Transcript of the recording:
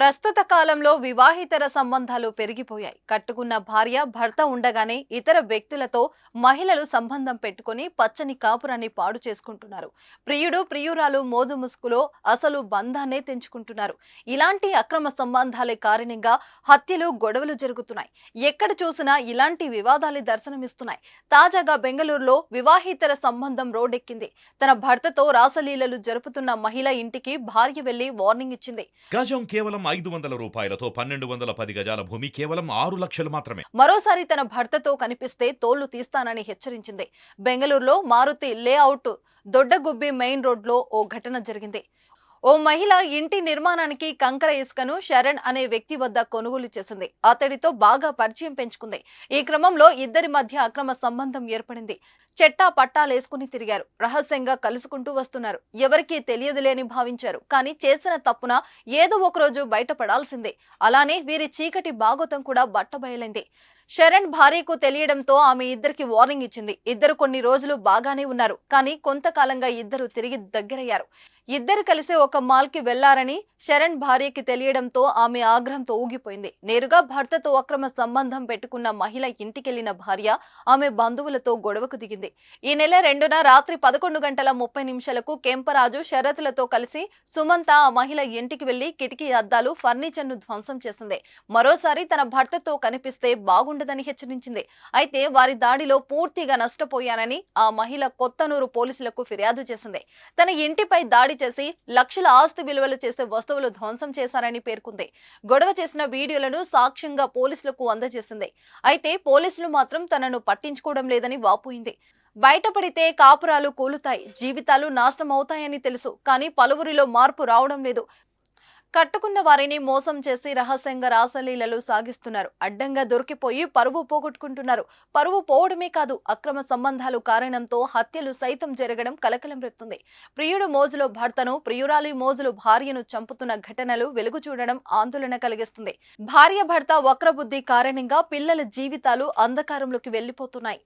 ప్రస్తుత కాలంలో వివాహితర సంబంధాలు పెరిగిపోయాయి. కట్టుకున్న భార్య భర్త ఉండగానే ఇతర వ్యక్తులతో మహిళలు సంబంధం పెట్టుకుని పచ్చని కాపురాన్ని పాడు చేసుకుంటున్నారు. ప్రియుడు ప్రియురాలు మోజు ముసుగులో అసలు బంధాన్నే తెంచుకుంటున్నారు. ఇలాంటి అక్రమ సంబంధాలే కారణంగా హత్యలు గొడవలు జరుగుతున్నాయి. ఎక్కడ చూసినా ఇలాంటి వివాదాలే దర్శనమిస్తున్నాయి. తాజాగా బెంగళూరులో వివాహితర సంబంధం రోడ్డెక్కింది తన భర్తతో రాసలీలలు జరుపుతున్న మహిళ ఇంటికి భార్య వెళ్ళి వార్నింగ్ ఇచ్చింది. గజం కేవలం ఐదు వందల రూపాయలతో పన్నెండు వందల పది గజాల భూమి కేవలం ఆరు లక్షలు మాత్రమే. మరోసారి తన భర్తతో కనిపిస్తే తోళ్ళు తీస్తానని హెచ్చరించింది. బెంగళూరులో మారుతి లేఅవుట్ దొడ్డగుబ్బి మెయిన్ రోడ్లో ఓ ఘటన జరిగింది. ఓ మహిళ ఇంటి నిర్మాణానికి కంకర ఇసుకను శరణ్ అనే వ్యక్తి వద్ద కొనుగోలు చేసింది. అతడితో బాగా పరిచయం పెంచుకుంది. ఈ క్రమంలో ఇద్దరి మధ్య అక్రమ సంబంధం ఏర్పడింది. చెట్టా పట్టాలేసుకుని తిరిగారు. రహస్యంగా కలుసుకుంటూ వస్తున్నారు. ఎవరికీ తెలియదులేని భావించారు. కానీ చేసిన తప్పున ఏదో ఒకరోజు బయటపడాల్సిందే. అలానే వీరి చీకటి బాగోతం కూడా బట్టబయలైంది. శరణ్ భార్యకు తెలియడంతో ఆమె ఇద్దరికి వార్నింగ్ ఇచ్చింది. ఇద్దరు కొన్ని రోజులు బాగానే ఉన్నారు. కానీ కొంతకాలంగా ఇద్దరు తిరిగి దగ్గరయ్యారు. ఇద్దరు కలిసి ఒక మాల్కి వెళ్ళారని శరణ్ భార్యకి తెలియడంతో ఆమె ఆగ్రహంతో ఊగిపోయింది. నేరుగా భర్తతో అక్రమ సంబంధం పెట్టుకున్న మహిళ ఇంటికెళ్ళిన భార్య ఆమె బంధువులతో గొడవకు దిగింది. ఈ నెల రెండున రాత్రి పదకొండు గంటల ముప్పై నిమిషాలకు కెంపరాజు షరతులతో కలిసి సుమంత ఆ మహిళ ఇంటికి వెళ్ళి కిటికీ అద్దాలు ఫర్నిచర్ను ధ్వంసం చేసింది. మరోసారి తన భర్తతో కనిపిస్తే బాగుండదని హెచ్చరించింది. అయితే వారి దాడిలో పూర్తిగా నష్టపోయానని ఆ మహిళ కొత్తనూరు పోలీసులకు ఫిర్యాదు చేసింది. తన ఇంటిపై దాడి చేసి లక్షల ఆస్తి విలువలు చేసే వస్తువులు ధ్వంసం చేశారని పేర్కొంది. గొడవ చేసిన వీడియోలను సాక్ష్యంగా పోలీసులకు అందజేసింది. అయితే పోలీసులు మాత్రం తనను పట్టించుకోవడం లేదని వాపోయింది. బయటపడితే కాపురాలు కూలుతాయి. జీవితాలు నాశనం అవుతాయని తెలుసు. కానీ పలువురిలో మార్పు రావడం లేదు. కట్టుకున్న వారిని మోసం చేసి రహస్యంగా రాసలీలలు సాగిస్తున్నారు. అడ్డంగా దొరికిపోయి పరువు పోగొట్టుకుంటున్నారు. పరువు పోవడమే కాదు అక్రమ సంబంధాలు కారణంతో హత్యలు సైతం జరగడం కలకలం రేపుతుంది. ప్రియుడు మోజులో భర్తను ప్రియురాలి మోజులు భార్యను చంపుతున్న ఘటనలు వెలుగు చూడడం ఆందోళన కలిగిస్తుంది. భార్య భర్త వక్రబుద్ధి కారణంగా పిల్లల జీవితాలు అంధకారంలోకి వెళ్ళిపోతున్నాయి